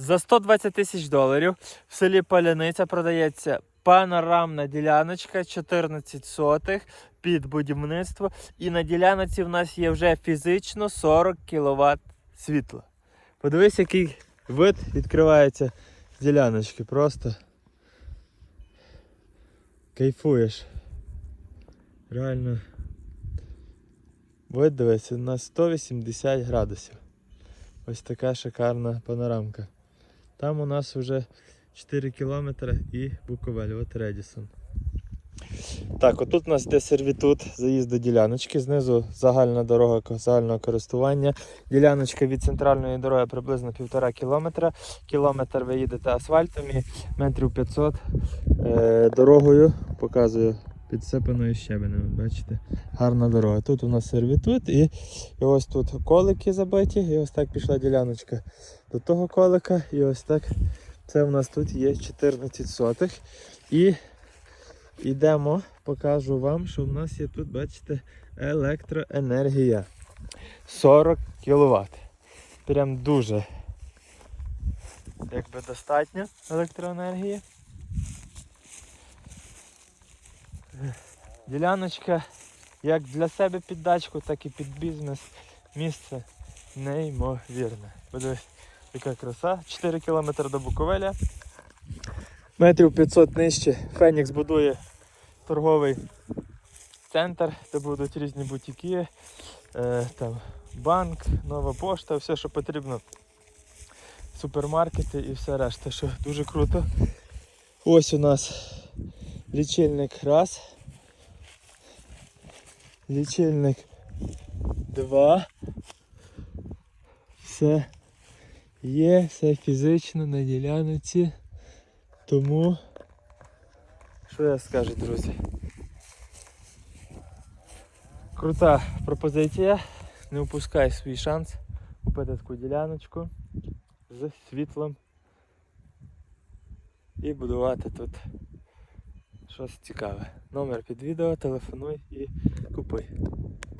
За 120 тисяч доларів в селі Паляниця продається панорамна діляночка 14 сотих під будівництво. І на ділянці в нас є вже фізично 40 кВт світла. Подивись, який вид відкривається з діляночки. Просто кайфуєш. Реально. Вид дивись, на 180 градусів. Ось така шикарна панорамка. Там у нас вже 4 кілометри і Буковель, от Редісон. Так, отут у нас йде сервітут, заїзд до діляночки. Знизу загальна дорога загального користування. Діляночка від центральної дороги приблизно півтора кілометра. Кілометр ви їдете асфальтом і метрів 500 е, дорогою показую підсипаною щебенем. Бачите? Гарна дорога. Тут у нас сервітут і, і ось тут колики забиті, і ось так пішла діляночка до того колика. І ось так це у нас тут є 14 сотих. І йдемо, покажу вам, що в нас є тут, бачите, електроенергія. 40 кВт. Прям дуже якби достатньо електроенергії. Діляночка як для себе під дачку, так і під бізнес. Місце неймовірне. Подивись, яка краса. 4 км до Буковеля. Метрів 500 нижче. Фенікс будує торговий центр, де будуть різні бутіки, е, там банк, нова пошта, все, що потрібно. Супермаркети і все решта, що дуже круто. Ось у нас лічильник раз. Лічильник два. Все є, все фізично на ділянці. Тому що я скажу, друзі? Крута пропозиція. Не упускай свій шанс купити таку діляночку з світлом і будувати тут щось цікаве. Номер під відео, телефонуй і купуй.